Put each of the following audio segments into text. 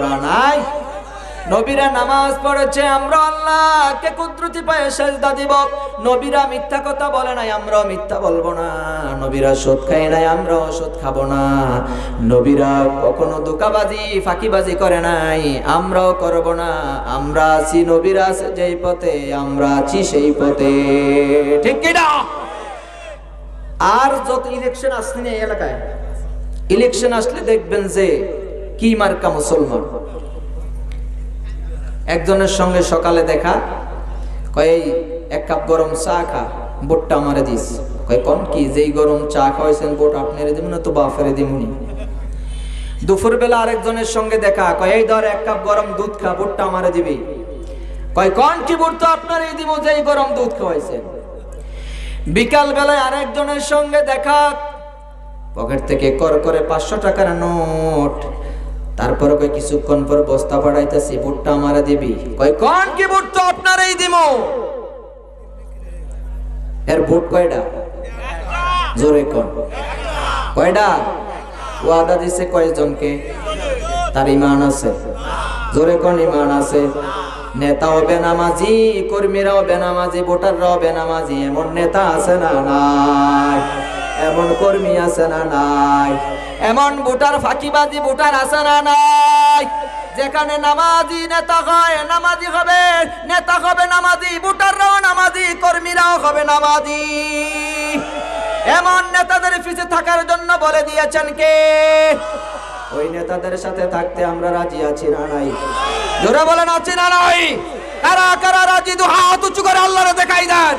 আমরা নাই। নবীরা নামাজ পড়েছে, আমরা আল্লাহকে কুদরতি পায়ে সেজদা দিব। নবীরা মিথ্যা কথা বলে নাই, আমরাও মিথ্যা বলব না। নবীরা সুদ খাই নাই, আমরাও সুদ খাব না। নবীরা কখনো দোকাবাজি ফাঁকিবাজি করে নাই, আমরাও করব না। আমরা আছি, নবীরা আছে যেই পথে, আমরা আছি সেই পথে। ঠিক কিনা আর যত ইলেকশন আসছে এই এলাকায় ইলেকশন আসলে দেখবেন যে কি মার্কা মুসলমান? একজনের সঙ্গে সকালে দেখা, কয় এক কাপ গরম চা খা, বোটটা আমারে দিস। কয়, কোন কি? যেই গরম চা খাওয়াইছেন বোট আপনারে দিব না তো বাফেরে দিমুনি? দুপুর বেলা আরেকজনের সঙ্গে দেখা, কয়, এই ধর, এক কাপ গরম দুধ খা, বোটটা আমারে দিবি। কয়, কোন কি বোট তো এই দিব যেই গরম দুধ খাওয়াইছেন? বিকাল বেলায় আরেকজনের সঙ্গে দেখা, পকেট থেকে কর করে পাঁচশো টাকার নোট তারপরে কয়, কিছুক্ষণ পর বস্তা পাঠাইতেছি বুটটা আমারে দিবি। কয়, কোন কি বুট তো আপনার এই দিব এর বুট কয়টা জোরে কোন। কয়টা ওয়াদা দিছে কয়জনকে? তার ইমান আছে। জোরে কোন, ইমান আছে। নেতা হবে নামাজি, কর্মীরা হবে নামাজি, ভোটাররা হবে নামাজি, এমন নেতা আছে না নাই। এমন কর্মী আছে না নাই? এমন ভোটার ফাঁকিবাজি ভোটার আছে না নাই? যেখানে নামাজি নেতা হয়, নামাজি হবে। নেতা হবে নামাজি ভোটাররাও নামাজি, কর্মীরাও হবে নামাজি। এমন নেতাদের পিছে থাকার জন্য বলে দিয়েছেন কে? ওই নেতাদের সাথে থাকতে আমরা রাজি আছি না নাই? জোরে বলেন, আছি না নাই? কারা কারা রাজি? দু হাত উঁচু করে আল্লাহরে দেখাই দেন।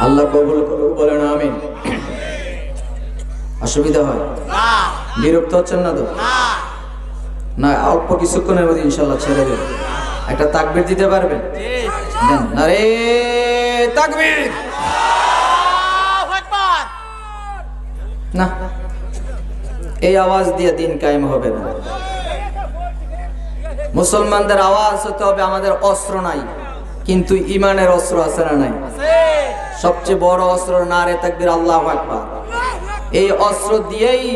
আল্লাহ কবুল করুক বলেন আমিন। অসুবিধা হয়? বিরক্ত হচ্ছেন না তো? না। অল্প কিছুক্ষণের মধ্যে ইনশাল্লাহ ছেড়ে দেবেন। একটা তাকবির দিতে পারবেন? না রে তাকবির! না এই আওয়াজ দিয়ে দিন কায়েম হবে না। মুসলমানদের আওয়াজ হতে হবে আমাদের অস্ত্র নাই কিন্তু ইমানের অস্ত্র আছে না নাই? সবচেয়ে বড় অস্ত্র নারে তাকবির, আল্লাহ আকবার। এই অস্ত্র দিয়েই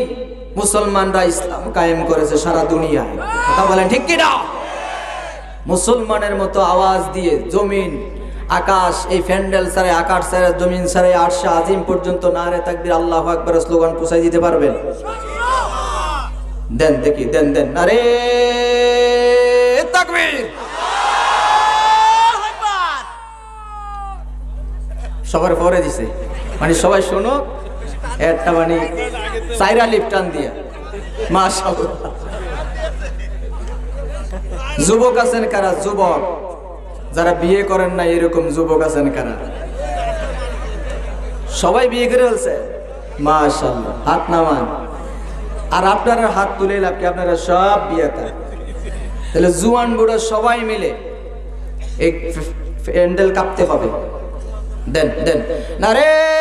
মুসলমানরা ইসলাম কায়েম করেছে সারা দুনিয়ায়। কথা বলেন ঠিক কি না মুসলমানের মতো আওয়াজ দিয়ে জমিন, আকাশ, এই ফ্যান্ডেল সারে আকাশ সারে জমিন সারে আরশা আজিম পর্যন্ত নারে তাকবির, আল্লাহ আকবার স্লোগান পৌঁছাই দিতে পারবেন? দেন দেখি, দেন দেন, নারে তাকবীর। সবার পরে দিছে। মানে সবাই শোনো, একটা মানে সাইরা লিপটান দিয়া। মাশাআল্লাহ। যুবক আছেন কারা? যুবক। যারা বিয়ে করেন না এরকম যুবক আছেন কারা? সবাই বিয়ে করে ফেলছে? মাশাআল্লাহ, হাত নামান। আর আপনারা হাত তুলে লাভ কি? আপনারা সব বিয়ে তাহলে জুয়ান বুড়ো সবাই মিলে এই প্যান্ডেল কাঁপতে হবে। দেন দেন না রে